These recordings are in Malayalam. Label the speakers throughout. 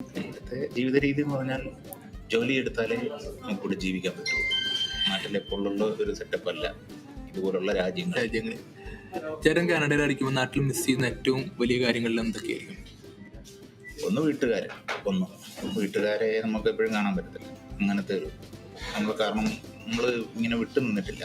Speaker 1: ഇപ്പോഴത്തെ ജീവിത രീതി എന്ന് പറഞ്ഞാൽ ജോലി എടുത്താലേ നമുക്ക് നമുക്കിവിടെ ജീവിക്കാൻ പറ്റുള്ളൂ. നാട്ടിൽ എപ്പോഴുള്ള ഒരു സെറ്റപ്പ് അല്ല. ഇതുപോലുള്ള രാജ്യങ്ങൾ.
Speaker 2: രാജ്യങ്ങളിൽ ചേരം കാനഡയിലായിരിക്കുമ്പോൾ നാട്ടിൽ മിസ് ചെയ്യുന്ന ഏറ്റവും വലിയ കാര്യങ്ങളിൽ എന്തൊക്കെയായിരിക്കും?
Speaker 1: ഒന്ന് വീട്ടുകാരെ. ഒന്ന്. വീട്ടുകാരെ നമുക്ക് എപ്പോഴും കാണാൻ പറ്റത്തില്ല. അങ്ങനത്തെ ഒരു നമ്മൾ കാരണം നമ്മൾ ഇങ്ങനെ വിട്ടു നിന്നിട്ടില്ല.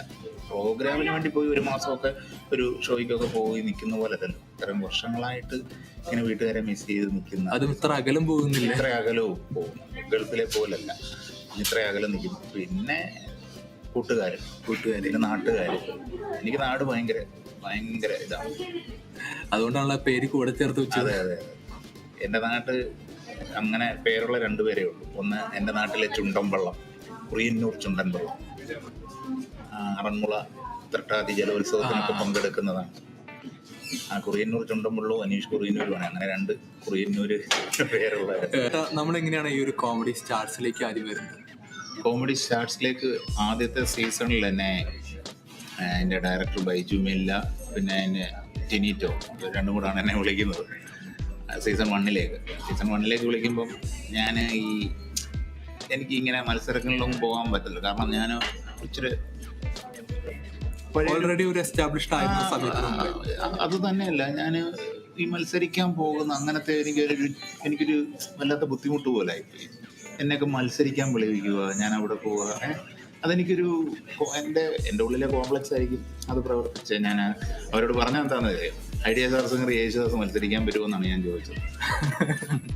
Speaker 1: പ്രോഗ്രാമിന് വേണ്ടി പോയി ഒരു മാസമൊക്കെ ഒരു ഷോയ്ക്കൊക്കെ പോയി നിൽക്കുന്ന പോലെ തന്നെ ഇത്രയും വർഷങ്ങളായിട്ട് ഇങ്ങനെ വീട്ടുകാരെ മിസ് ചെയ്ത് നിൽക്കുന്ന
Speaker 2: അതും ഇത്ര അകലം പോകുന്നില്ല?
Speaker 1: ഇത്ര അകലവും പോകും. ഗൾഫിലെ പോലല്ല. ഇത്ര അകലം നിൽക്കും. പിന്നെ കൂട്ടുകാർ കൂട്ടുകാർ പിന്നെ നാട്ടുകാർ എനിക്ക് നാട് ഭയങ്കര ഭയങ്കര ഇതാണ്.
Speaker 2: അതുകൊണ്ടാണല്ലോ പേര് കൂടെ ചേർത്ത് വെച്ചത്.
Speaker 1: അതെ അതെ. എന്റെ നാട്ട് അങ്ങനെ പേരുള്ള രണ്ടുപേരേ ഉള്ളൂ. ഒന്ന് എന്റെ നാട്ടിലെ ചുണ്ടൻവള്ളം കുറിയന്നൂർ ചുണ്ടൻപുറം അറന്മുള തൃട്ടാതി ജലോത്സവത്തിനൊക്കെ പങ്കെടുക്കുന്നതാണ്. ആ കുറിയന്നൂർ ചുണ്ടൻവള്ളവും അനീഷ് കുറിയന്നൂരുമാണ് അങ്ങനെ രണ്ട് കുറിയന്നൂര് പേരുള്ള
Speaker 2: നമ്മൾ നമ്മളെങ്ങനെയാണ് ഈ ഒരു കോമഡി സ്റ്റാർസിലേക്ക് ആദ്യം വരുന്നത്?
Speaker 1: കോമഡി സ്റ്റാർട്സിലേക്ക് ആദ്യത്തെ സീസണിൽ തന്നെ എന്റെ ഡയറക്ടർ ബൈജു മില്ല പിന്നെ എന്റെ ടിനീറ്റോ രണ്ടും കൂടാണ് എന്നെ വിളിക്കുന്നത്. സീസൺ വണ്ണിലേക്ക് സീസൺ വണ്ണിലേക്ക് വിളിക്കുമ്പം ഞാൻ ഈ എനിക്ക് ഇങ്ങനെ മത്സരങ്ങളിലൊന്നും പോകാൻ പറ്റില്ല. കാരണം ഞാൻ ഇച്ചിരി
Speaker 2: ഓൾറെഡി ഒരു എസ്റ്റാബ്ലിഷ്ഡ് ആയിരുന്ന സമയത്ത്
Speaker 1: അത് തന്നെയല്ല. ഞാൻ ഈ മത്സരിക്കാൻ പോകുന്ന അങ്ങനത്തെ എനിക്കൊരു എനിക്കൊരു വല്ലാത്ത ബുദ്ധിമുട്ട് പോലെ ആയിപ്പോയി. എന്നെയൊക്കെ മത്സരിക്കാൻ വിളിക്കുക ഞാൻ അവിടെ പോവുക? അതെനിക്കൊരു എന്റെ എന്റെ ഉള്ളിലെ കോംപ്ലക്സ് ആയിരിക്കും അത് പ്രവർത്തിച്ച് ഞാൻ അവരോട് പറഞ്ഞാൽ എന്താണെന്ന് ഐഡിയ സാർ സിംഗർ യേശുദാസ് മത്സരിക്കാൻ പറ്റുമെന്നാണ് ഞാൻ ചോദിച്ചത്.